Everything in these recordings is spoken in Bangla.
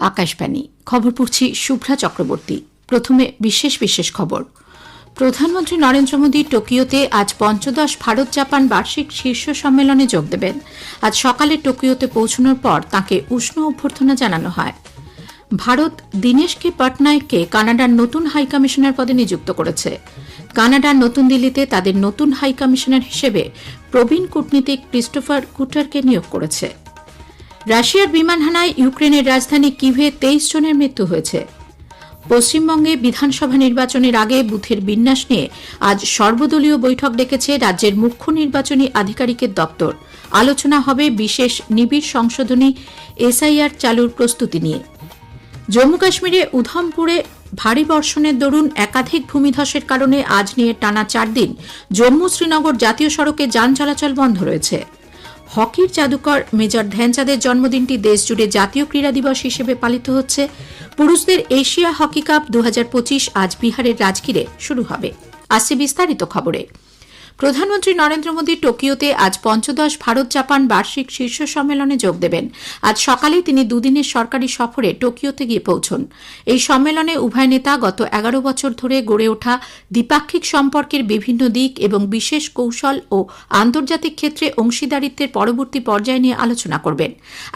আকাশবাণী। খবর পড়ছি শুভ্রা চক্রবর্তী। প্রথমে বিশেষ বিশেষ খবর। প্রধানমন্ত্রী নরেন্দ্র মোদী টোকিওতে আজ পঞ্চদশ ভারত জাপান বার্ষিক শীর্ষ সম্মেলনে যোগ দেবেন। আজ সকালে টোকিওতে পৌঁছানোর পর তাকে উষ্ণ অভ্যর্থনা জানানো হয়। ভারত দীনেশ কে পটনায়ককে কানাডার নতুন হাই কমিশনার পদে নিযুক্ত করেছে। কানাডার নতুন দিল্লিতে তাদের নতুন হাই কমিশনার হিসেবে প্রবীণ কূটনীতিক ক্রিস্টোফার কুটারকে নিয়োগ করেছে। রাশিয়ার বিমান হানায় ইউক্রেনের রাজধানী কিভে তেইশ জনের মৃত্যু হয়েছে। পশ্চিমবঙ্গে বিধানসভা নির্বাচনের আগে বুথের বিন্যাস নিয়ে আজ সর্বদলীয় বৈঠক ডেকেছে রাজ্যের মুখ্য নির্বাচনী আধিকারিকের দপ্তর। আলোচনা হবে বিশেষ নিবিড় সংশোধনী এসআইআর চালুর প্রস্তুতি নিয়ে। জম্মু কাশ্মীরে উধমপুরে ভারী বর্ষণের দরুন একাধিক ভূমিধসের কারণে আজ নিয়ে টানা চার দিন জম্মু শ্রীনগর জাতীয় সড়কে যান চলাচল বন্ধ রয়েছে। হকির জাদুকর মেজর ধ্যানচাঁদের জন্মদিনটি দেশজুড়ে জাতীয় ক্রীড়া দিবস হিসেবে পালিত হচ্ছে। পুরুষদের এশিয়া হকি কাপ দু হাজার পঁচিশ আজ বিহারের রাজগীরে শুরু হবে। আসছে বিস্তারিত খবরে। প্রধানমন্ত্রী নরেন্দ্র মোদী টোকিওতে আজ পঞ্চদশ ভারত জাপান বার্ষিক শীর্ষ সম্মেলনে যোগ দেবেন। আজ সকালে তিনি দুদিনের সরকারি সফরে টোকিওতে গিয়ে পৌঁছন। এই সম্মেলনে উভয় নেতা গত এগারো বছর ধরে গড়ে ওঠা দ্বিপাক্ষিক সম্পর্কের বিভিন্ন দিক এবং বিশেষ কৌশল ও আন্তর্জাতিক ক্ষেত্রে অংশীদারিত্বের পরবর্তী পর্যায় নিয়ে আলোচনা করবেন।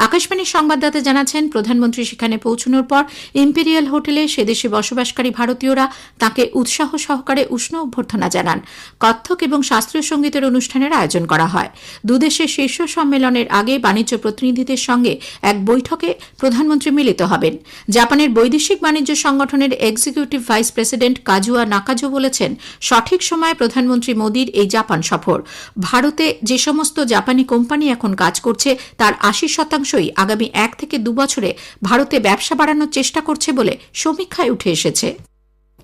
আকাশবাণীর সংবাদদাতা জানাচ্ছেন, প্রধানমন্ত্রী সেখানে পৌঁছানোর পর ইম্পেরিয়াল হোটেলে সেদেশে বসবাসকারী ভারতীয়রা তাকে উৎসাহ সহকারে উষ্ণ অভ্যর্থনা জানান। কত্থক এবং শাস্ত্রীয় সঙ্গীতের অনুষ্ঠানের আয়োজন করা হয়। দুদেশের শীর্ষ সম্মেলনের আগে বাণিজ্য প্রতিনিধিদের সঙ্গে এক বৈঠকে প্রধানমন্ত্রী মিলিত হবেন। জাপানের বৈদেশিক বাণিজ্য সংগঠনের executive vice president Kazuya Nakajo বলেছেন, সঠিক সময়ে প্রধানমন্ত্রী মোদীর এই জাপান সফর। ভারতে যে সমস্ত জাপানি কোম্পানি এখন কাজ করছে, তার আশি শতাংশই আগামী এক থেকে দু বছরে ভারতে ব্যবসা বাড়ানোর চেষ্টা করছে বলে সমীক্ষায় উঠে এসেছে।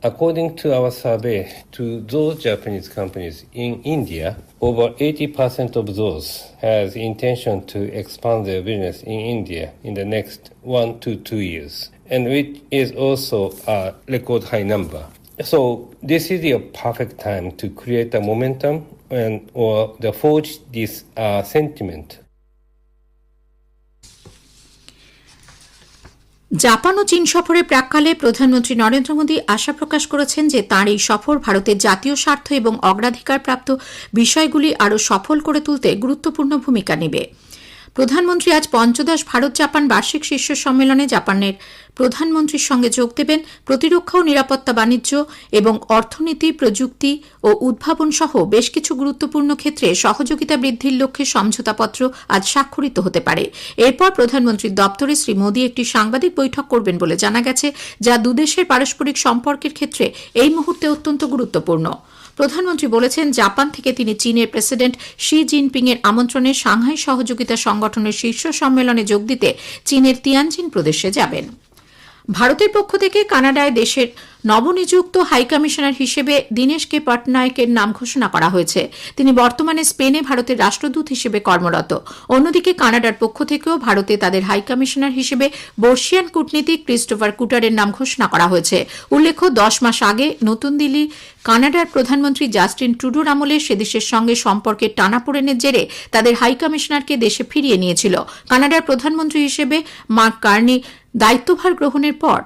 According to our survey to those Japanese companies in India, over 80% of those has intention to expand their business in India in the next one to two years, and which is also a record high number. So this is the perfect time to create a momentum and or the forge this uh, sentiment Japan ও চীন সফরের প্রাককালে প্রধানমন্ত্রী নরেন্দ্র মোদী আশা প্রকাশ করেছেন যে তাঁর এই সফর ভারতের জাতীয় স্বার্থ এবং অগ্রাধিকারপ্রাপ্ত বিষয়গুলি আরও সফল করে তুলতে গুরুত্বপূর্ণ ভূমিকা নেবে। প্রধানমন্ত্রী আজ পঞ্চদশ ভারত জাপান বার্ষিক শীর্ষ সম্মেলনে জাপানের প্রধানমন্ত্রীর সঙ্গে যোগ দেবেন প্রতিরক্ষা ও নিরাপত্তা বাণিজ্য এবং অর্থনীতি, প্রযুক্তি ও উদ্ভাবন সহ বেশ কিছু গুরুত্বপূর্ণ ক্ষেত্রে সহযোগিতা বৃদ্ধির লক্ষ্যে সমঝোতাপত্র আজ স্বাক্ষরিত হতে পারে। এরপর প্রধানমন্ত্রীর দপ্তরে শ্রী মোদী একটি সাংবাদিক বৈঠক করবেন বলে জানা গেছে, যা দুদেশের পারস্পরিক সম্পর্কের ক্ষেত্রে এই মুহূর্তে অত্যন্ত গুরুত্বপূর্ণ। প্রধানমন্ত্রী বলেছেন, জাপান থেকে তিনি চীনের প্রেসিডেন্ট শি জিনপিং এর আমন্ত্রণে সাংহাই সহযোগিতা সংগঠনের শীর্ষ সম্মেলনে যোগ দিতে চীনের তিয়ানজিন প্রদেশে যাবেন। ভারতের পক্ষ থেকে কানাডায় দেশের নবনিযুক্ত হাইকমিশনার হিসেবে দীনেশ কে পটনায়কের নাম ঘোষণা করা হয়েছে। তিনি বর্তমানে স্পেনে ভারতের রাষ্ট্রদূত হিসেবে কর্মরত। অন্যদিকে কানাডার পক্ষ থেকেও ভারতে তাদের হাইকমিশনার হিসেবে বর্ষিয়ান কূটনীতিক ক্রিস্টোফার কুটারের নাম ঘোষণা করা হয়েছে। উল্লেখ্য, দশ মাস আগে নতুন দিল্লি কানাডার প্রধানমন্ত্রী জাস্টিন ট্রুডোর আমলে সেদেশের সঙ্গে সম্পর্কের টানাপোড়েনের জেরে তাদের হাইকমিশনারকে দেশে ফিরিয়ে নিয়েছিল। কানাডার প্রধানমন্ত্রী হিসেবে মার্ক কার্নি দায়িত্বভার গ্রহণের পর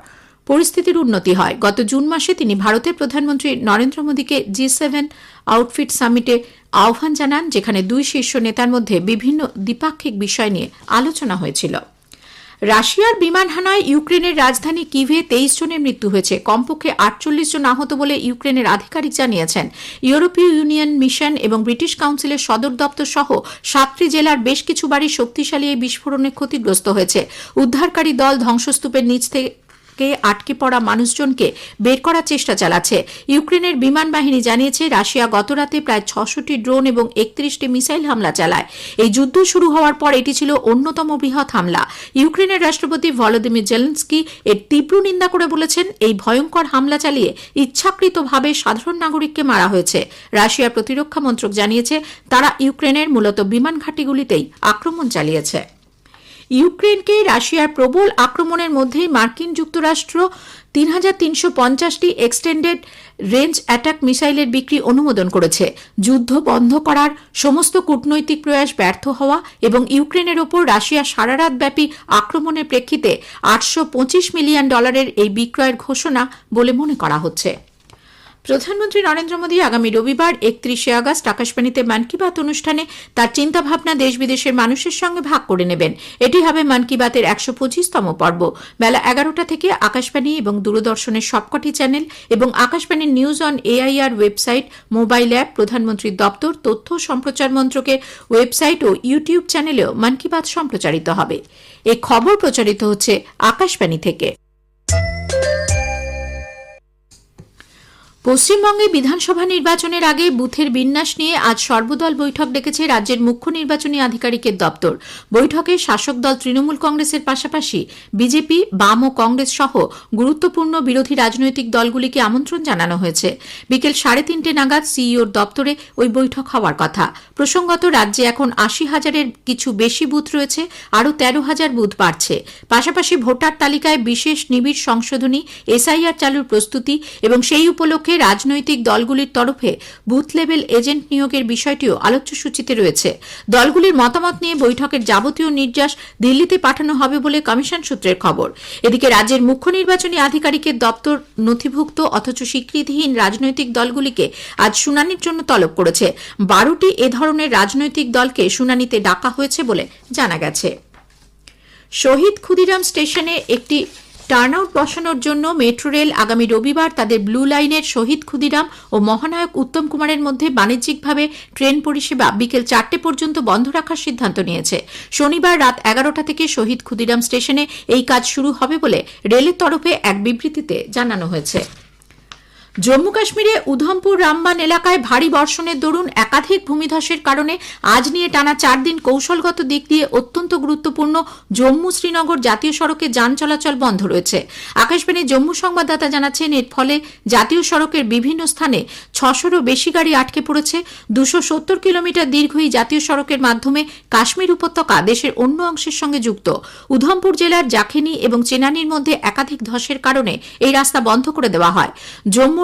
পরিস্থিতির উন্নতি হয়। গত জুন মাসে তিনি ভারতের প্রধানমন্ত্রী নরেন্দ্র মোদীকে জি সেভেন আউটফিট সামিটে আহ্বান জানান, যেখানে দুই শীর্ষ নেতার মধ্যে বিভিন্ন দ্বিপাক্ষিক বিষয় নিয়ে আলোচনা হয়েছিল। রাশিয়ার বিমান হানায় ইউক্রেনের রাজধানী কিভে তেইশ জনের মৃত্যু হয়েছে। কমপক্ষে আটচল্লিশ জন আহত বলে ইউক্রেনের আধিকারিক জানিয়েছেন। ইউরোপীয় ইউনিয়ন মিশন এবং ব্রিটিশ কাউন্সিলের সদর দপ্তর সহ সাতটি জেলার বেশ কিছু বাড়ি শক্তিশালী এই বিস্ফোরণে ক্ষতিগ্রস্ত হয়েছে। উদ্ধারকারী দল ধ্বংসস্তূপের নিচ থেকে কে আটকে পড়া মানুষজনকে বের করার চেষ্টা চালাচ্ছে। ইউক্রেনের বিমান বাহিনী জানিয়েছে, রাশিয়া গতরাতে প্রায় ছশোটি ড্রোন এবং একত্রিশটি মিসাইল হামলা চালায়। এই যুদ্ধ শুরু হওয়ার পর এটি ছিল অন্যতম বৃহৎ হামলা। ইউক্রেনের রাষ্ট্রপতি ভলোদিমির জেলেন্সকি এর তীব্র নিন্দা করে বলেছেন, এই ভয়ঙ্কর হামলা চালিয়ে ইচ্ছাকৃতভাবে সাধারণ নাগরিককে মারা হয়েছে। রাশিয়ার প্রতিরক্ষা মন্ত্রক জানিয়েছে, তারা ইউক্রেনের মূলত বিমান ঘাঁটিগুলিতেই আক্রমণ চালিয়েছে। ইউক্রেনকে রাশিয়ার প্রবল আক্রমণের মধ্যেই মার্কিন যুক্তরাষ্ট্র তিন হাজার তিনশো পঞ্চাশটি এক্সটেন্ডেড রেঞ্জ অ্যাটাক মিসাইলের বিক্রি অনুমোদন করেছে। যুদ্ধ বন্ধ করার সমস্ত কূটনৈতিক প্রয়াস ব্যর্থ হওয়া এবং ইউক্রেনের ওপর রাশিয়া সারারাত ব্যাপী আক্রমণের প্রেক্ষিতে আটশো পঁচিশ মিলিয়ন ডলারের এই বিক্রয়ের ঘোষণা বলে মনে করা হচ্ছে। প্রধানমন্ত্রী নরেন্দ্র মোদী আগামী রবিবার একত্রিশে আগস্ট আকাশবাণীতে মন কি বাত অনুষ্ঠানে তার চিন্তাভাবনা দেশ বিদেশের মানুষের সঙ্গে ভাগ করে নেবেন। এটি হবে মন কি বাতের একশো পঁচিশতম পর্ব। বেলা এগারোটা থেকে আকাশবাণী এবং দূরদর্শনের সবকটি চ্যানেল এবং আকাশবাণীর news on AIR website, mobile app প্রধানমন্ত্রীর দপ্তর, তথ্য সম্প্রচার মন্ত্রকের ওয়েবসাইট ও ইউটিউব চ্যানেলেও মন কি বাত সম্প্রচারিত হবে। এ খবর প্রচারিত হচ্ছে আকাশবাণী থেকে। পশ্চিমবঙ্গে বিধানসভা নির্বাচনের আগে বুথের বিন্যাস নিয়ে আজ সর্বদল বৈঠক ডেকেছে রাজ্যের মুখ্য নির্বাচনী আধিকারিকের দপ্তর। বৈঠকে শাসক দল তৃণমূল কংগ্রেসের পাশাপাশি বিজেপি, বাম ও কংগ্রেস সহ গুরুত্বপূর্ণ বিরোধী রাজনৈতিক দলগুলিকে আমন্ত্রণ জানানো হয়েছে। বিকেল সাড়ে তিনটে নাগাদ সিইওর দপ্তরে ওই বৈঠক হওয়ার কথা। প্রসঙ্গত, রাজ্যে এখন আশি হাজারের কিছু বেশি বুথ রয়েছে, আরও তেরো হাজার বুথ বাড়ছে। পাশাপাশি ভোটার তালিকায় বিশেষ নিবিড় সংশোধনী, এসআইআর চালুর প্রস্তুতি এবং সেই উপলক্ষে রাজনৈতিক দলগুলির তরফে বুথ লেভেল এজেন্ট নিয়োগের বিষয়টিও আলোচ্য সূচিতে রয়েছে। দলগুলির মতামত নিয়ে বৈঠকের যাবতীয় নির্যাস দিল্লিতে পাঠানো হবে বলে কমিশন সূত্রের খবর। এদিকে রাজ্যের মুখ্য নির্বাচনী আধিকারিকের দপ্তর নথিভুক্ত অথচ স্বীকৃতিহীন রাজনৈতিক দলগুলিকে আজ শুনানির জন্য তলব করেছে। বারোটি এ ধরনের রাজনৈতিক দলকে শুনানিতে ডাকা হয়েছে বলে জানা গেছে। শহীদ ক্ষুদিরাম স্টেশনে একটি টার্নআউট বসানোর জন্য মেট্রো রেল আগামী রবিবার তাদের ব্লু লাইনের শহীদ ক্ষুদিরাম ও মহানায়ক উত্তম কুমারের মধ্যে বাণিজ্যিকভাবে ট্রেন পরিষেবা বিকেল চারটে পর্যন্ত বন্ধ রাখার সিদ্ধান্ত নিয়েছে। শনিবার রাত এগারোটা থেকে শহীদ ক্ষুদিরাম স্টেশনে এই কাজ শুরু হবে বলে রেলের তরফে এক বিবৃতিতে জানানো হয়েছে। জম্মু কাশ্মীরে উধমপুর রামবান এলাকায় ভারী বর্ষণের দরুন একাধিক ভূমিধসের কারণে আজ নিয়ে টানা চার দিন কৌশলগত দিক দিয়ে অত্যন্ত গুরুত্বপূর্ণ জম্মু শ্রীনগর জাতীয় সড়কে যান চলাচল বন্ধ রয়েছে। আকাশবাণীর জম্মু সংবাদদাতা জানাচ্ছেন, এর ফলে জাতীয় সড়কের বিভিন্ন স্থানে ছশোরও বেশি গাড়ি আটকে পড়েছে। দুশো সত্তর কিলোমিটার দীর্ঘ এই জাতীয় সড়কের মাধ্যমে কাশ্মীর উপত্যকা দেশের অন্য অংশের সঙ্গে যুক্ত। উধমপুর জেলার জাখেনি এবং চেনানির মধ্যে একাধিক ধসের কারণে এই রাস্তা বন্ধ করে দেওয়া হয়।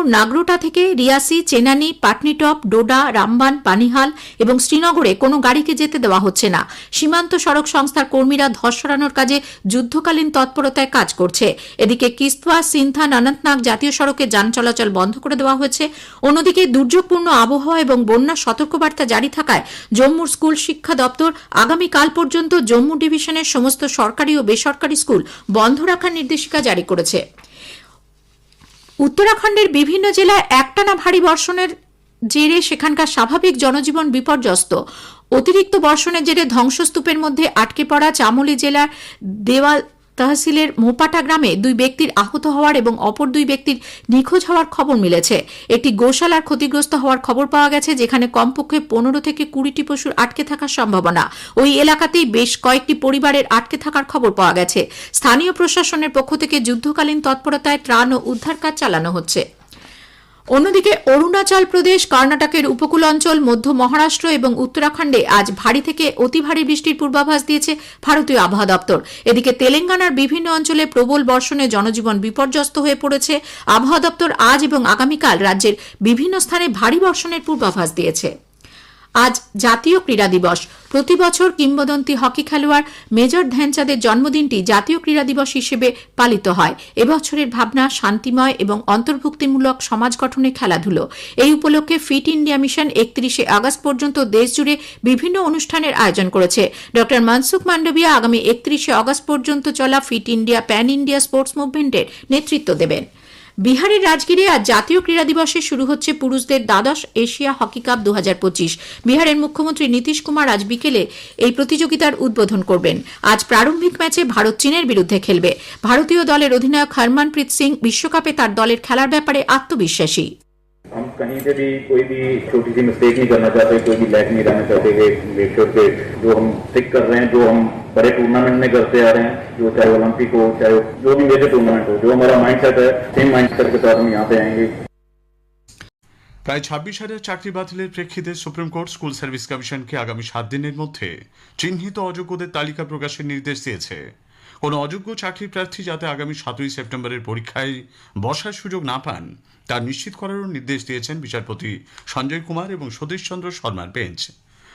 জম্মুর নাগরোটা থেকে রিয়াসি, চেনানি, পাটনিটপ, ডোডা, রামবান, পানিহাল এবং শ্রীনগরে কোনো গাড়িকে যেতে দেওয়া হচ্ছে না। সীমান্ত সড়ক সংস্থার কর্মীরা ধস সরানোর কাজে যুদ্ধকালীন তৎপরতায় কাজ করছে। এদিকে কিস্তওয়া সিনথান অনন্তনাগ জাতীয় সড়কে যান চলাচল বন্ধ করে দেওয়া হয়েছে। অন্যদিকে দুর্যোগপূর্ণ আবহাওয়া এবং বন্যা সতর্কবার্তা জারি থাকায় জম্মুর স্কুল শিক্ষা দপ্তর আগামীকাল পর্যন্ত জম্মু ডিভিশনের সমস্ত সরকারি ও বেসরকারি স্কুল বন্ধ রাখার নির্দেশিকা জারি করেছে। উত্তরাখণ্ডের বিভিন্ন জেলায় একটানা ভারী বর্ষণের জেরে সেখানকার স্বাভাবিক জনজীবন বিপর্যস্ত। অতিরিক্ত বর্ষণের জেরে ধ্বংসস্তূপের মধ্যে আটকে পড়া চামোলি জেলার দেওয়াল তহসিলের মোপাটা গ্রামে দুই ব্যক্তির আহত হওয়ার এবং অপর দুই ব্যক্তির নিখোঁজ হওয়ার খবর মিলেছে। একটি গোশালার ক্ষতিগ্রস্ত হওয়ার খবর পাওয়া গেছে, যেখানে কমপক্ষে পনেরো থেকে কুড়িটি পশুর আটকে থাকার সম্ভাবনা। ওই এলাকাতেই বেশ কয়েকটি পরিবারের আটকে থাকার খবর পাওয়া গেছে। স্থানীয় প্রশাসনের পক্ষ থেকে যুদ্ধকালীন তৎপরতায় ত্রাণ ও উদ্ধার কাজ চালানো হচ্ছে। অন্যদিকে অরুণাচল প্রদেশ, কর্ণাটকের উপকূল অঞ্চল মধ্য মহারাষ্ট্র এবং উত্তরাখণ্ডে আজ ভারী থেকে অতি ভারী বৃষ্টির পূর্বাভাস দিয়েছে ভারতীয় আবহাওয়া দপ্তর। এদিকে তেলেঙ্গানার বিভিন্ন অঞ্চলে প্রবল বর্ষণে জনজীবন বিপর্যস্ত হয়ে পড়েছে। আবহাওয়া দপ্তর আজ এবং আগামীকাল রাজ্যের বিভিন্ন স্থানে ভারী বর্ষণের পূর্বাভাস দিয়েছে। আজ জাতীয় ক্রীড়া দিবস। প্রতি বছর কিংবদন্তি হকি খেলোয়াড় মেজর ধ্যানচাঁদের জন্মদিনটি জাতীয় ক্রীড়া দিবস হিসেবে পালিত হয়। এবছরের ভাবনা শান্তিময় এবং অন্তর্ভুক্তিমূলক সমাজ গঠনে খেলাধুলো। এই উপলক্ষে ফিট ইন্ডিয়া মিশন একত্রিশে আগস্ট পর্যন্ত দেশজুড়ে বিভিন্ন অনুষ্ঠানের আয়োজন করেছে। ড. মনসুখ মান্ডবিয়া আগামী একত্রিশে আগস্ট পর্যন্ত চলা Fit India pan India sports মুভমেন্টের নেতৃত্ব দেবেন। বিহারের রাজগিরে আজ জাতীয় ক্রীড়া দিবসে শুরু হচ্ছে পুরুষদের দ্বাদশ এশিয়া হকি কাপ দুহাজার পঁচিশ। বিহারের মুখ্যমন্ত্রী নীতিশ কুমার আজ বিকেলে এই প্রতিযোগিতার উদ্বোধন করবেন। আজ প্রারম্ভিক ম্যাচে ভারত চীনের বিরুদ্ধে খেলবে। ভারতীয় দলের অধিনায়ক হরমনপ্রীত সিং বিশ্বকাপে তার দলের খেলার ব্যাপারে আত্মবিশ্বাসী। हम कहीं पे भी कोई भी छोटी सी मिस्टेक नहीं करना चाहते कोई भी लैक नहीं रहना चाहते कि मेक श्योर के जो हम स्टिक कर रहे हैं जो हम बड़े टूर्नामेंट में करते आ रहे हैं जो चाहे ओलंपिक हो चाहे जो भी मेजर टूर्नामेंट हो जो हमारा माइंड सेट है सेम माइंड सेट के साथ हम यहाँ पे आएंगे প্রায় ছাব্বিশ হাজার চাকরি বাতিলের প্রেক্ষিতে সুপ্রিম কোর্ট স্কুল সার্ভিস কমিশনকে আগামী সাত দিনের মধ্যে চিহ্নিত অযোগ্যদের তালিকা প্রকাশের নির্দেশ দিয়েছে কোনো অযোগ্য চাকরি প্রার্থী যাতে আগামী সাতই সেপ্টেম্বরের পরীক্ষায় বসার সুযোগ না পান, তা নিশ্চিত করারও নির্দেশ দিয়েছেন বিচারপতি সঞ্জয় কুমার এবং সতীশ চন্দ্র শর্মার বেঞ্চ।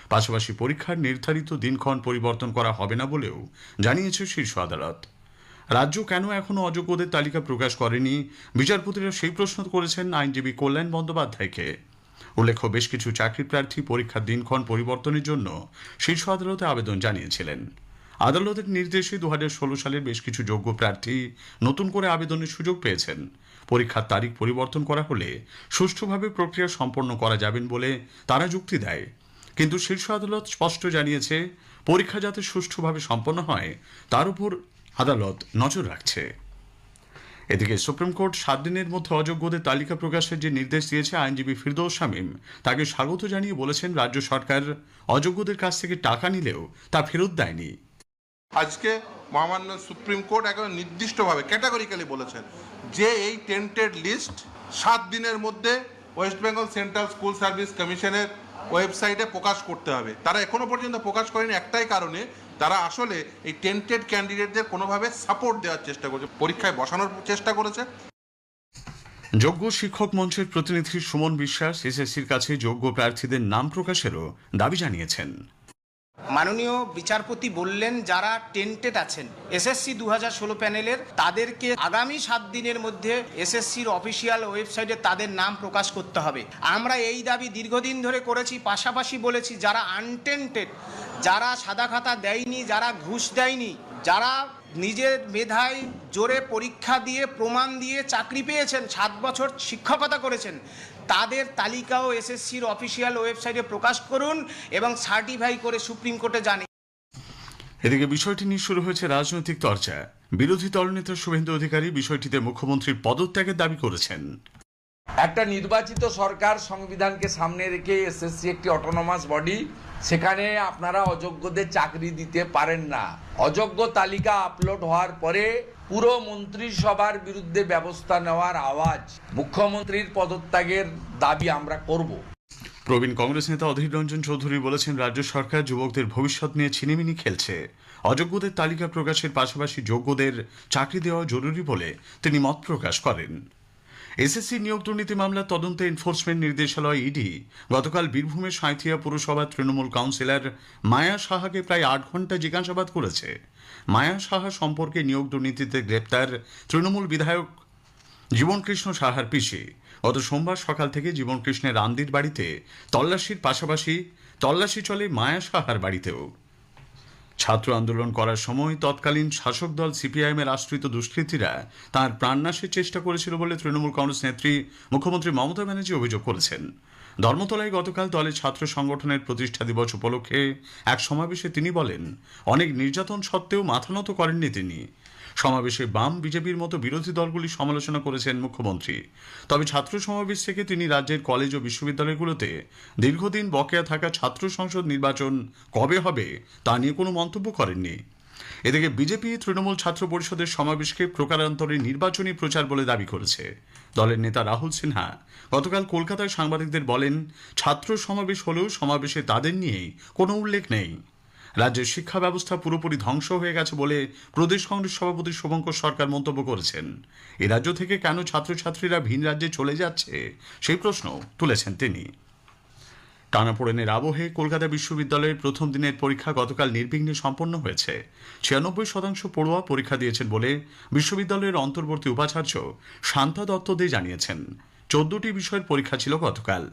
পাশাপাশি পরীক্ষার নির্ধারিত দিনক্ষণ পরিবর্তন করা হবে না বলেও জানিয়েছে শীর্ষ আদালত। রাজ্য কেন এখনও অযোগ্যদের তালিকা প্রকাশ করেনি? বিচারপতিরা সেই প্রশ্ন করেছেন আইনজীবী কল্যাণ বন্দ্যোপাধ্যায়কে। উল্লেখ্য, বেশ কিছু চাকরি প্রার্থী পরীক্ষার দিনক্ষণ পরিবর্তনের জন্য শীর্ষ আদালতে আবেদন জানিয়েছিলেন। আদালতের নির্দেশে দু সালের বেশ কিছু যোগ্য প্রার্থী নতুন করে আবেদনের সুযোগ পেয়েছেন। পরীক্ষার তারিখ পরিবর্তন করা হলে সুষ্ঠুভাবে প্রক্রিয়া সম্পন্ন করা যাবেন বলে তারা যুক্তি দেয়। কিন্তু শীর্ষ আদালত স্পষ্ট জানিয়েছে, পরীক্ষা যাতে সুষ্ঠুভাবে সম্পন্ন হয়, তার উপর আদালত নজর রাখছে। এদিকে সুপ্রিম কোর্ট সাত দিনের মধ্যে অযোগ্যদের তালিকা প্রকাশের যে নির্দেশ দিয়েছে আইনজীবী ফিরদৌস শামীম, তাকে স্বাগত জানিয়ে বলেছেন রাজ্য সরকার অযোগ্যদের কাছ থেকে টাকা নিলেও তা ফেরত দেয়নি। আজকে মহামান্য সুপ্রিম কোর্ট একদম নির্দিষ্টভাবে ক্যাটাগরিক্যালি বলেছেন যে এই টেন্টেড লিস্ট সাত দিনের মধ্যে West Bengal Central School Service কমিশনের ওয়েবসাইটে প্রকাশ করতে হবে। তারা এখনও পর্যন্ত প্রকাশ করেনি একটাই কারণে, তারা আসলে এই টেন্টেড ক্যান্ডিডেটদের কোনোভাবে সাপোর্ট দেওয়ার চেষ্টা করছে, পরীক্ষায় বসানোর চেষ্টা করেছে। যোগ্য শিক্ষক মঞ্চের প্রতিনিধি সুমন বিশ্বাস এসএসসির কাছে যোগ্য প্রার্থীদের নাম প্রকাশেরও দাবি জানিয়েছেন। মাননীয় বিচারপতি বললেন, যারা টেন্টেড আছেন, এসএসসি দু হাজার ষোলো প্যানেলের, তাদেরকে আগামী সাত দিনের মধ্যে এসএসসির অফিসিয়াল ওয়েবসাইটে তাদের নাম প্রকাশ করতে হবে। আমরা এই দাবি দীর্ঘদিন ধরে করেছি, পাশাপাশি বলেছি, যারা আনটেন্টেড, যারা সাদা খাতা দেয়নি, যারা ঘুষ দেয়নি, যারা নিজের মেধায় জোরে পরীক্ষা দিয়ে, প্রমাণ দিয়ে চাকরি পেয়েছেন, সাত বছর শিক্ষকতা করেছেন তাদের তালিকাও এসএসসির অফিসিয়াল ওয়েবসাইটে প্রকাশ করুন এবং সার্টিফাই করে সুপ্রিম কোর্টে জানিয়ে এদিকে বিষয়টি নিয়ে শুরু হয়েছে রাজনৈতিক চর্চা। বিরোধী দলনেতা শুভেন্দু অধিকারী বিষয়টিতে মুখ্যমন্ত্রীর পদত্যাগের দাবি করেছেন। একটা নির্বাচিত সরকার সংবিধানকে সামনে রেখে এসএসসি একটি অটোনমাস বডি সেখানে আপনারা অযোগ্যদের চাকরি দিতে পারেন না। অযোগ্য তালিকা আপলোড হওয়ার পরে পুরো মন্ত্রিসভার বিরুদ্ধে ব্যবস্থা নেওয়ার আওয়াজ মুখ্যমন্ত্রীর পদত্যাগের দাবি আমরা করব। প্রবীণ কংগ্রেস নেতা অধীর রঞ্জন চৌধুরী বলেছেন, রাজ্য সরকার যুবকদের ভবিষ্যৎ নিয়ে ছিনিমিনি খেলছে। অযোগ্যদের তালিকা প্রকাশের পাশাপাশি যোগ্যদের চাকরি দেওয়া জরুরি বলে তিনি মত প্রকাশ করেন। এসএসসি নিয়োগ দুর্নীতি মামলার তদন্তে এনফোর্সমেন্ট নির্দেশালয় ইডি। গতকাল বীরভূমের সাঁথিয়া পুরসভার তৃণমূল কাউন্সিলর মায়া সাহাকে প্রায় আট ঘণ্টা জিজ্ঞাসাবাদ করেছে। মায়া সাহা সম্পর্কে নিয়োগ দুর্নীতিতে গ্রেপ্তার তৃণমূল বিধায়ক জীবনকৃষ্ণ সাহার পিসি গত সোমবার সকাল থেকে জীবনকৃষ্ণের রান্দির বাড়িতে তল্লাশির পাশাপাশি তল্লাশি চলে মায়া সাহার বাড়িতেও। ছাত্র আন্দোলন করার সময় তৎকালীন শাসক দল সিপিআইএম এর আশ্রিত দুষ্কৃতীরা তাঁর প্রাণনাশের চেষ্টা করেছিল বলে তৃণমূল কংগ্রেস নেত্রী মুখ্যমন্ত্রী মমতা ব্যানার্জি অভিযোগ করেছেন। ধর্মতলায় গতকাল দলের ছাত্র সংগঠনের প্রতিষ্ঠা দিবস উপলক্ষে এক সমাবেশে তিনি বলেন, অনেক নির্যাতন সত্ত্বেও মাথা নত করেননি তিনি। সমাবেশে বাম বিজেপির মতো বিরোধী দলগুলি সমালোচনা করেছেন মুখ্যমন্ত্রী। তবে ছাত্র সমাবেশ থেকে তিনি রাজ্যের কলেজ ও বিশ্ববিদ্যালয়গুলোতে দীর্ঘদিন বকেয়া থাকা ছাত্র সংসদ নির্বাচন কবে হবে তা নিয়ে কোনো মন্তব্য করেননি। এদিকে বিজেপি তৃণমূল ছাত্র পরিষদের সমাবেশকে প্রকারান্তরে নির্বাচনী প্রচার বলে দাবি করেছে। দলের নেতা রাহুল সিনহা গতকাল কলকাতায় সাংবাদিকদের বলেন, ছাত্র সমাবেশ হলেও সমাবেশে তাদের নিয়েই কোনো উল্লেখ নেই। রাজ্যের শিক্ষা ব্যবস্থা পুরোপুরি ধ্বংস হয়ে গেছে বলে প্রদেশ কংগ্রেস সভাপতি শুভঙ্কর সরকার মন্তব্য করেছেন। এ রাজ্য থেকে কেন ছাত্রছাত্রীরা ভিন রাজ্যে চলে যাচ্ছে? সেই প্রশ্ন তুলেছেন তিনি। টানাপোড়েনের আবহে কলকাতা বিশ্ববিদ্যালয়ের প্রথম দিনের পরীক্ষা গতকাল নির্বিঘ্নে সম্পন্ন হয়েছে। ছিয়ানব্বই শতাংশ পড়ুয়া পরীক্ষা দিয়েছেন বলে বিশ্ববিদ্যালয়ের অন্তর্বর্তী উপাচার্য শান্তা দত্ত দে জানিয়েছেন। চোদ্দটি বিষয়ের পরীক্ষা ছিল গতকাল।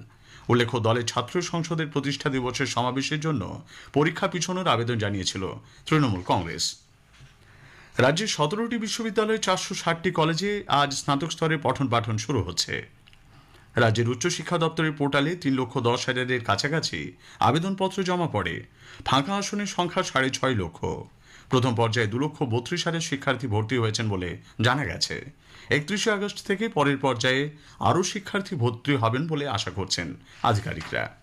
উল্লেখ্য, দলের ছাত্র সংসদের প্রতিষ্ঠা দিবসের সমাবেশের জন্য পরীক্ষা পিছনের আবেদন জানিয়েছিল তৃণমূল কংগ্রেস। রাজ্যের সতেরোটি বিশ্ববিদ্যালয়ের চারশো ষাটটি কলেজে আজ স্নাতক স্তরে পঠন পাঠন শুরু হচ্ছে। রাজ্যের উচ্চশিক্ষা দপ্তরের পোর্টালে তিন লক্ষ দশ হাজারের কাছাকাছি আবেদনপত্র জমা পড়ে। ফাঁকা আসনের সংখ্যা সাড়ে ছয় লক্ষ। প্রথম পর্যায়ে দু লক্ষ বত্রিশ হাজার শিক্ষার্থী ভর্তি হয়েছেন বলে জানা গেছে। একত্রিশে আগস্ট থেকে পরের পর্যায়ে আরও শিক্ষার্থী ভর্তি হবেন বলে আশা করছেন আধিকারিকরা।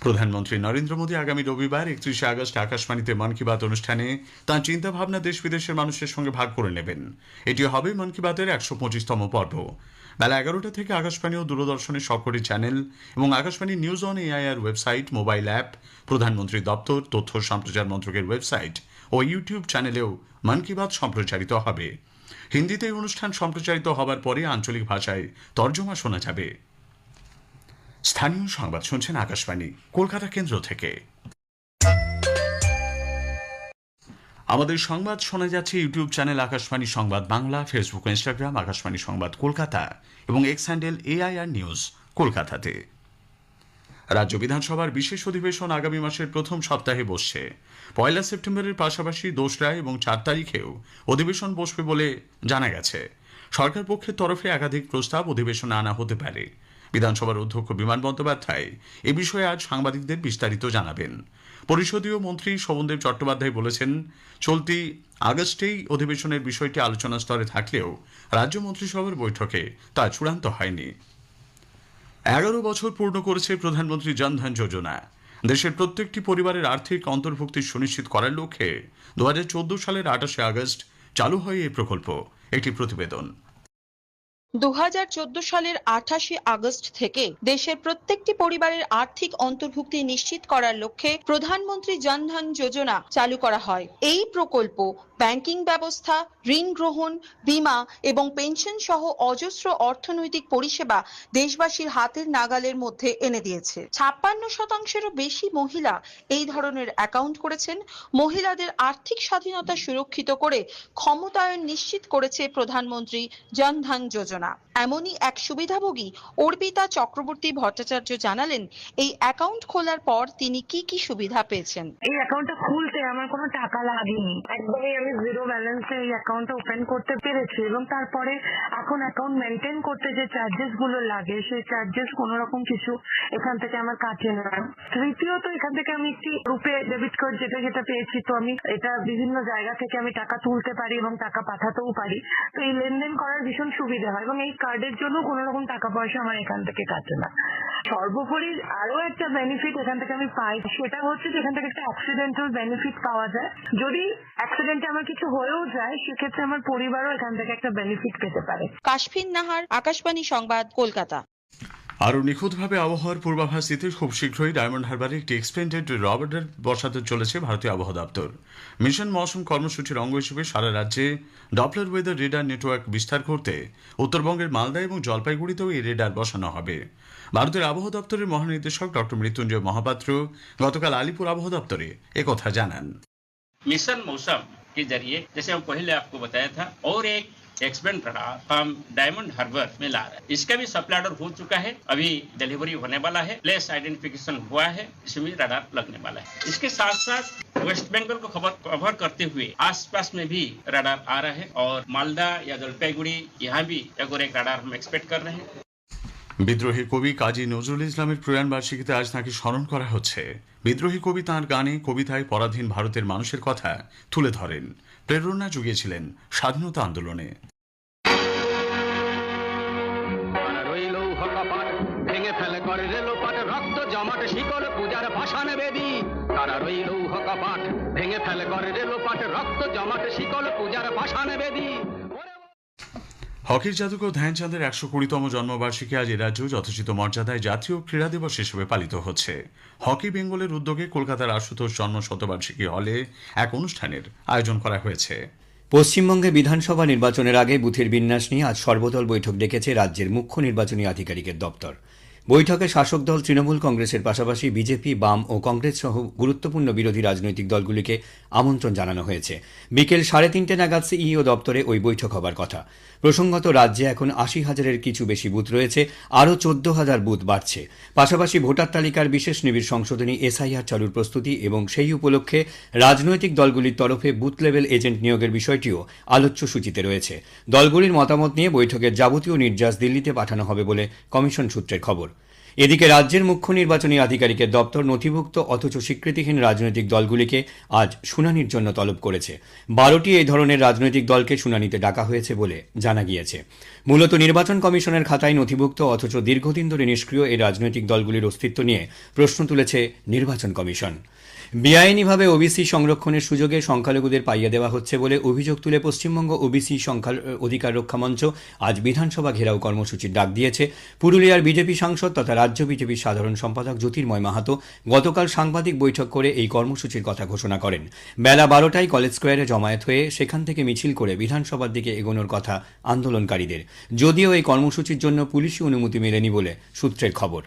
প্রধানমন্ত্রী নরেন্দ্র মোদী আগামী রবিবার একত্রিশে আগস্ট আকাশবাণীতে মন কি বাত অনুষ্ঠানে তাঁর চিন্তাভাবনা দেশ বিদেশের মানুষের সঙ্গে ভাগ করে নেবেন। এটি হবে মন কি বাতের একশো পঁচিশতম পর্ব। বেলা এগারোটা থেকে আকাশবাণী ও দূরদর্শনের সবকটি চ্যানেল এবং Akashvani news on AIR website, mobile app, প্রধানমন্ত্রী দপ্তর, তথ্য সম্প্রচার মন্ত্রকের ওয়েবসাইট ও ইউটিউব চ্যানেলেও মন কি বাত সম্প্রচারিত হবে। হিন্দিতে এই অনুষ্ঠান সম্প্রচারিত হবার পরে আঞ্চলিক ভাষায় তর্জমা শোনা যাবে। স্থানীয় সংবাদ শুনছেন আকাশবাণী, কলকাতা কেন্দ্র থেকে। আমাদের সংবাদ শোনা যাচ্ছে ইউটিউব চ্যানেল আকাশবাণী সংবাদ বাংলা, ফেসবুক, ইনস্টাগ্রাম, আকাশবাণী সংবাদ কলকাতা এবং এক্স হ্যান্ডেল এআইআর নিউজ কলকাতাতে। রাজ্য বিধানসভার বিশেষ অধিবেশন আগামী মাসের প্রথম সপ্তাহে বসছে। পয়লা সেপ্টেম্বরের পাশাপাশি দোসরা এবং চার তারিখেও অধিবেশন বসবে বলে জানা গেছে। সরকার পক্ষের তরফে একাধিক প্রস্তাব অধিবেশনে আনা হতে পারে। বিধানসভার অধ্যক্ষ বিমান বন্দ্যোপাধ্যায় এ বিষয়ে আজ সাংবাদিকদের বিস্তারিত জানাবেন। পরিষদীয় মন্ত্রী শোভনদেব চট্টোপাধ্যায় বলেছেন, চলতি আগস্টেই অধিবেশনের বিষয়টি আলোচনা স্তরে থাকলেও রাজ্য মন্ত্রিসভার বৈঠকে তা চূড়ান্ত হয়নি। এগারো বছর পূর্ণ করেছে প্রধানমন্ত্রী জনধন যোজনা। দেশের প্রত্যেকটি পরিবারের আর্থিক অন্তর্ভুক্তি সুনিশ্চিত করার লক্ষ্যে দুহাজার চোদ্দ সালের আঠাশে আগস্ট চালু হয় এই প্রকল্প, একটি প্রতিবেদন। দুহাজার চোদ্দ সালের আঠাশে আগস্ট থেকে দেশের প্রত্যেকটি পরিবারের আর্থিক অন্তর্ভুক্তি নিশ্চিত করার লক্ষ্যে প্রধানমন্ত্রী জনধন যোজনা চালু করা হয়। এই প্রকল্প ব্যাংকিং ব্যবস্থা, ঋণ গ্রহণ, বীমা এবং পেনশন সহ অজস্র অর্থনৈতিক পরিষেবা দেশবাসীর হাতের নাগালের মধ্যে এনে দিয়েছে। ছাপ্পান্ন শতাংশেরও বেশি মহিলা এই ধরনের অ্যাকাউন্ট করেছেন। মহিলাদের আর্থিক স্বাধীনতা সুরক্ষিত করে ক্ষমতায়ন নিশ্চিত করেছে প্রধানমন্ত্রী জনধন যোজনা। এমনই এক সুবিধাভোগী অর্পিতা চক্রবর্তী ভট্টাচার্য জানালেন, এই অ্যাকাউন্ট খোলার পর তিনি কি কি সুবিধা পেয়েছেন? এই অ্যাকাউন্টটা খুলতে আমার কোনো টাকা লাগেনি। একদমই আমি জিরো ব্যালেন্সে এই অ্যাকাউন্টটা ওপেন করতে পেরেছি এবং তারপরে এখন অ্যাকাউন্ট মেনটেন করতে যে চার্জেসগুলো লাগে, সেই চার্জেস কোনো রকম কিছু এখান থেকে আমার কাটে না তৃতীয়ত, এখান থেকে আমি একটি রূপে ডেবিট কার্ড যেটা যেটা পেয়েছি, তো আমি এটা বিভিন্ন জায়গা থেকে আমি টাকা তুলতে পারি এবং টাকা পাঠাতেও পারি। তো এই লেনদেন করার ভীষণ সুবিধা হয় এবং এই কার্ডের জন্য কোনো রকম টাকা পয়সা আমার এখান থেকে কাটে না। সর্বোপরি আরও একটা বেনিফিট এখান থেকে আমি পাই সেটা হচ্ছে যে এখান থেকে একটা অ্যাক্সিডেন্টাল বেনিফিট পাওয়া যায়। যদি অ্যাক্সিডেন্টে আমার কিছু হয়েও যায় সেক্ষেত্রে আমার পরিবারও এখান থেকে একটা বেনিফিট পেতে পারে। কাশফিন নাহার আকাশবাণী সংবাদ কলকাতা। আরও নিখুঁতভাবে আবহাওয়ার পূর্বাভাস দিতে খুব শীঘ্রই ডায়মন্ড হারবারে একটি এক্সপেন্ডেড রবার্টার বসাতে চলেছে ভারতীয় আবহাওয়া দপ্তর। মিশন মৌসুম কর্মসূচির অঙ্গ হিসেবে সারা রাজ্যে ডপলার ওয়েদার রেডার নেটওয়ার্ক বিস্তার করতে উত্তরবঙ্গের মালদা এবং জলপাইগুড়িতেও এই রেডার বসানো হবে। ভারতের আবহাওয়া দপ্তরের মহানির্দেশক ডক্টর মৃত্যুঞ্জয় মহাপাত্র গতকাল আলিপুর আবহাওয়া দপ্তরে একথা জানান मिशन मौसम के जरिए जैसे हम पहले आपको बताया था और एक एक्सपेंड रडार हम डायमंड हार्बर में ला रहे हैं इसका भी सप्लाई ऑर्डर हो चुका है अभी डिलीवरी होने वाला है प्लेस आइडेंटिफिकेशन हुआ है इसमें भी रडार लगने वाला है इसके साथ साथ वेस्ट बंगाल को खबर कवर करते हुए आसपास में भी रडार आ रहा है और मालदा या जलपाईगुड़ी यहाँ भी एक और एक रडार हम एक्सपेक्ट कर रहे हैं বিদ্রোহী কবি কাজী নজরুল ইসলামের প্রয়াণ বার্ষিকীতে আজ তাঁকে স্মরণ করা হচ্ছে। বিদ্রোহী কবি তাঁর গানে কবিতায় পরাধীন ভারতের মানুষের কথা তুলে ধরেন। প্রেরণা জুগিয়েছিলেন স্বাধীনতা আন্দোলনে। তারা রইল কপাট ভেঙে ফেলে করে রেলোপাট রক্ত জমাট শিকল পূজার ভাষা বেদি। হকির জাদুকর ধ্যানচাঁদের একশো কুড়িতম জন্মবার্ষিকী আজ এ যথোচিত মর্যাদায় জাতীয় ক্রীড়া দিবস হিসেবে পালিত হচ্ছে। হকি বেঙ্গলের উদ্যোগে কলকাতার আশুতোষ জন্ম শতবার্ষিকী হলে এক অনুষ্ঠানের আয়োজন করা হয়েছে। পশ্চিমবঙ্গে বিধানসভা নির্বাচনের আগে বুথের বিন্যাস নিয়ে আজ সর্বদল বৈঠক ডেকেছে রাজ্যের মুখ্য নির্বাচনী আধিকারিকের দপ্তর। বৈঠকে শাসক দল তৃণমূল কংগ্রেসের পাশাপাশি বিজেপি, বাম ও কংগ্রেস সহ গুরুত্বপূর্ণ বিরোধী রাজনৈতিক দলগুলিকে আমন্ত্রণ জানানো হয়েছে। বিকেল সাড়ে তিনটে নাগাদ সিইও দপ্তরে ওই বৈঠক হবার কথা। প্রসঙ্গত, রাজ্যে এখন আশি হাজারের কিছু বেশি বুথ রয়েছে, আরও চোদ্দ হাজার বুথ বাড়ছে। পাশাপাশি ভোটার তালিকার বিশেষ নিবিড় সংশোধনী এসআইআর চালুর প্রস্তুতি এবং সেই উপলক্ষে রাজনৈতিক দলগুলির তরফে বুথ লেভেল এজেন্ট নিয়োগের বিষয়টিও আলোচ্য সূচিতে রয়েছে। দলগুলির মতামত নিয়ে বৈঠকের যাবতীয় নির্যাস দিল্লিতে পাঠানো হবে বলে কমিশন সূত্রের খবর। এদিকে রাজ্যের মুখ্য নির্বাচনী আধিকারিকের দপ্তর নথিভুক্ত অথচ স্বীকৃতিহীন রাজনৈতিক দলগুলিকে আজ শুনানির জন্য তলব করেছে। বারোটি এই ধরনের রাজনৈতিক দলকে শুনানিতে ডাকা হয়েছে বলে জানা গিয়েছে। মূলত নির্বাচন কমিশনের খাতায় নথিভুক্ত অথচ দীর্ঘদিন ধরে নিষ্ক্রিয় এই রাজনৈতিক দলগুলির অস্তিত্ব নিয়ে প্রশ্ন তুলেছে নির্বাচন কমিশন। বেআইনিভাবে ওবিসি সংরক্ষণের সুযোগে সংখ্যালঘুদের পাইয়ে দেওয়া হচ্ছে বলে অভিযোগ তুলে পশ্চিমবঙ্গ ওবিসি সংখ্যা অধিকার রক্ষা মঞ্চ আজ বিধানসভা ঘেরাও কর্মসূচির ডাক দিয়েছে। পুরুলিয়ার বিজেপি সাংসদ তথা রাজ্য বিজেপির সাধারণ সম্পাদক জ্যোতির্ময় মাহাতো গতকাল সাংবাদিক বৈঠক করে এই কর্মসূচির কথা ঘোষণা করেন। বেলা বারোটায় কলেজ স্কোয়ারে জমায়েত হয়ে সেখান থেকে মিছিল করে বিধানসভার দিকে এগোনোর কথা আন্দোলনকারীদের। যদিও এই কর্মসূচির জন্য পুলিশি অনুমতি মেলেনি বলে সূত্রের খবর।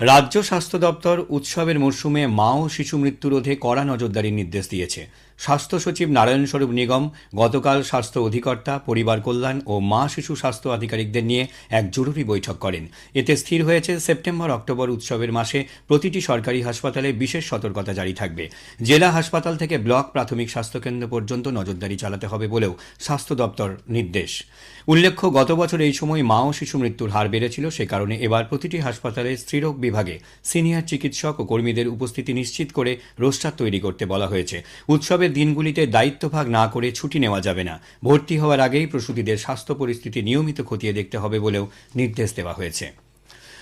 রাজ্য স্বাস্থ্য দপ্তর উৎসবের মরশুমে মা ও শিশু মৃত্যু রোধে কড়া নজরদারির নির্দেশ দিয়েছে। স্বাস্থ্য সচিব নারায়ণ স্বরূপ নিগম গতকাল স্বাস্থ্য অধিকর্তা, পরিবার কল্যাণ ও মা শিশু স্বাস্থ্য আধিকারিকদের নিয়ে এক জরুরি বৈঠক করেন। এতে স্থির হয়েছে সেপ্টেম্বর অক্টোবর উৎসবের মাসে প্রতিটি সরকারি হাসপাতালে বিশেষ সতর্কতা জারি থাকবে। জেলা হাসপাতাল থেকে ব্লক প্রাথমিক স্বাস্থ্যকেন্দ্র পর্যন্ত নজরদারি চালাতে হবে বলেও স্বাস্থ্য দপ্তর নির্দেশ। উল্লেখ্য, গত বছর এই সময় মা ও শিশু মৃত্যুর হার বেড়েছিল। সে কারণে এবার প্রতিটি হাসপাতালে স্ত্রীরোগ বিভাগে সিনিয়র চিকিৎসক ও কর্মীদের উপস্থিতি নিশ্চিত করে রোস্টার তৈরি করতে বলা হয়েছে। উৎসবের দিনগুলিতে দায়িত্বভাগ না করে ছুটি নেওয়া যাবে না। ভর্তি হওয়ার আগেই প্রসূতিদের স্বাস্থ্য পরিস্থিতি নিয়মিত খতিয়ে দেখতে হবে বলেও নির্দেশ দেওয়া হয়েছে।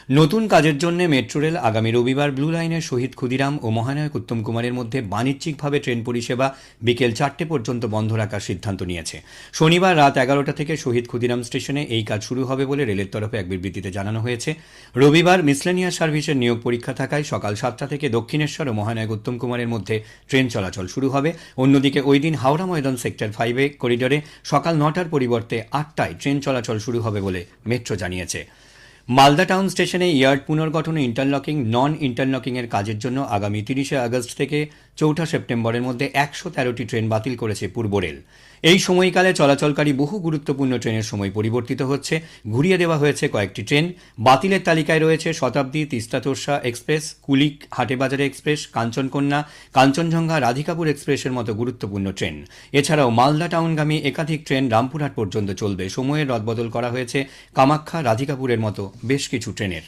নতুন কাজের জন্য মেট্রো রেল আগামী রবিবার ব্লু লাইনের শহীদ ক্ষুদিরাম ও মহানায়ক উত্তম কুমারের মধ্যে বাণিজ্যিকভাবে ট্রেন পরিষেবা বিকেল চারটে পর্যন্ত বন্ধ রাখার সিদ্ধান্ত নিয়েছে। শনিবার রাত এগারোটা থেকে শহীদ ক্ষুদিরাম স্টেশনে এই কাজ শুরু হবে বলে রেলের তরফে এক বিবৃতিতে জানানো হয়েছে। রবিবার মিসলেনিয়াস সার্ভিসের নিয়োগ পরীক্ষা থাকায় সকাল সাতটা থেকে দক্ষিণেশ্বর ও মহানায়ক উত্তম কুমারের মধ্যে ট্রেন চলাচল শুরু হবে। অন্যদিকে ওই দিন হাওড়া ময়দান সেক্টর ফাইভে করিডোরে সকাল নটার পরিবর্তে আটটায় ট্রেন চলাচল শুরু হবে বলে মেট্রো জানিয়েছে। মালদা টাউন স্টেশনে ইয়ার্ড পুনর্গঠন ইন্টারলকিং নন ইন্টারলকিংয়ের কাজের জন্য আগামী তিরিশে আগস্ট থেকে চৌঠা সেপ্টেম্বরের মধ্যে একশো তেরোটি ট্রেন বাতিল করেছে পূর্ব রেল। এই সময়কালে চলাচলকারী বহু গুরুত্বপূর্ণ ট্রেনের সময় পরিবর্তিত হচ্ছে। ঘুরিয়ে দেওয়া হয়েছে কয়েকটি ট্রেন। বাতিলের তালিকায় রয়েছে শতাব্দী তিস্তা তোরসা এক্সপ্রেস, কুলিক, হাটেবাজারে এক্সপ্রেস, কাঞ্চনকন্যা, কাঞ্চনজঙ্ঘা, রাধিকাপুর এক্সপ্রেসের মতো গুরুত্বপূর্ণ ট্রেন। এছাড়াও মালদা টাউনগামী একাধিক ট্রেন রামপুরহাট পর্যন্ত চলবে। সময়ের রদবদল করা হয়েছে কামাখ্যা, রাধিকাপুরের মতো বেশ কিছু ট্রেনের।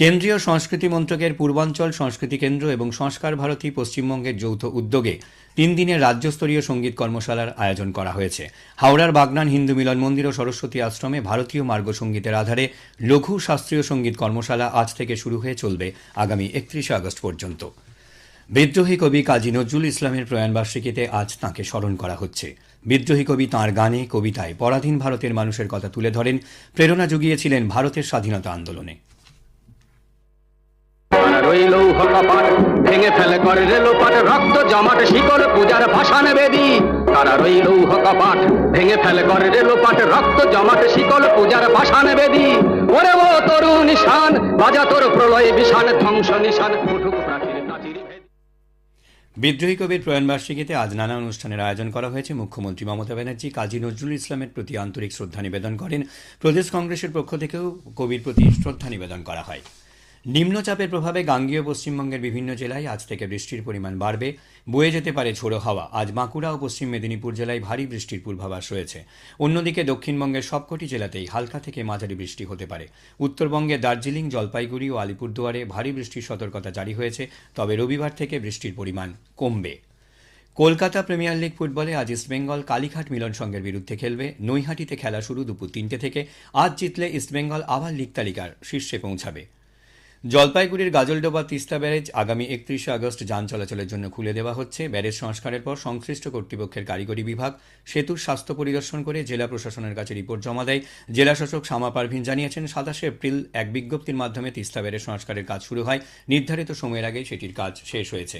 কেন্দ্রীয় সংস্কৃতি মন্ত্রকের পূর্বাঞ্চল সংস্কৃতি কেন্দ্র এবং সংস্কার ভারতী পশ্চিমবঙ্গের যৌথ উদ্যোগে তিন দিনের রাজ্যস্তরীয় সংগীত কর্মশালার আয়োজন করা হয়েছে। হাওড়ার বাগনান হিন্দু মিলন মন্দির ও সরস্বতী আশ্রমে ভারতীয় মার্গ সঙ্গীতের আধারে লঘু শাস্ত্রীয় সংগীত কর্মশালা আজ থেকে শুরু হয়ে চলবে আগামী একত্রিশে আগস্ট পর্যন্ত। বিদ্রোহী কবি কাজী নজরুল ইসলামের প্রয়াণবার্ষিকীতে আজ তাঁকে স্মরণ করা হচ্ছে। বিদ্রোহী কবি তাঁর গানে, কবিতায় পরাধীন ভারতের মানুষের কথা তুলে ধরেন, প্রেরণা জুগিয়েছিলেন ভারতের স্বাধীনতা আন্দোলনে। ভেঙে ফেলে করে রক্ত জমাট পূজার বেদি ভেঙে ফেলে করে রক্ত জমাট শিকল পূজার বেদি ওরে ও তরু নিশান বাজা তোর প্রলয় ধ্বংস নিশান বিদ্রোহী কবির প্রয়াণবার্ষিকীতে আজ নানা অনুষ্ঠানের আয়োজন করা হয়েছে। মুখ্যমন্ত্রী মমতা ব্যানার্জি কাজী নজরুল ইসলামের প্রতি আন্তরিক শ্রদ্ধা নিবেদন করেন। প্রদেশ কংগ্রেসের পক্ষ থেকেও কবির প্রতি শ্রদ্ধা নিবেদন করা হয়। নিম্নচাপের প্রভাবে গাঙ্গীয় পশ্চিমবঙ্গের বিভিন্ন জেলায় আজ থেকে বৃষ্টির পরিমাণ বাড়বে। বয়ে যেতে পারে ঝোড়ো হাওয়া। আজ বাঁকুড়া ও পশ্চিম মেদিনীপুর জেলায় ভারী বৃষ্টির পূর্বাভাস রয়েছে। অন্যদিকে দক্ষিণবঙ্গের সবকটি জেলাতেই হালকা থেকে মাঝারি বৃষ্টি হতে পারে। উত্তরবঙ্গে দার্জিলিং, জলপাইগুড়ি ও আলিপুরদুয়ারে ভারী বৃষ্টির সতর্কতা জারি হয়েছে, তবে রবিবার থেকে বৃষ্টির পরিমাণ কমবে। কলকাতা প্রিমিয়ার লিগ ফুটবলে আজ ইস্টবেঙ্গল কালীঘাট মিলন সংঘের বিরুদ্ধে খেলবে। নৈহাটিতে খেলা শুরু দুপুর তিনটে থেকে। আজ জিতলে ইস্টবেঙ্গল আবার লিগ তালিকার শীর্ষে পৌঁছাবে। জলপাইগুড়ির গাজলডোবা তিস্তা ব্যারেজ আগামী একত্রিশে আগস্ট যান চলাচলের জন্য খুলে দেওয়া হচ্ছে। ব্যারেজ সংস্কারের পর সংশ্লিষ্ট কর্তৃপক্ষের কারিগরি বিভাগ সেতুর স্বাস্থ্য পরিদর্শন করে জেলা প্রশাসনের কাছে রিপোর্ট জমা দেয়। জেলাশাসক শ্যামা পারভিন জানিয়েছেন, সাতাশে এপ্রিল এক বিজ্ঞপ্তির মাধ্যমে তিস্তা ব্যারেজ সংস্কারের কাজ শুরু হয়। নির্ধারিত সময়ের আগে সেটির কাজ শেষ হয়েছে।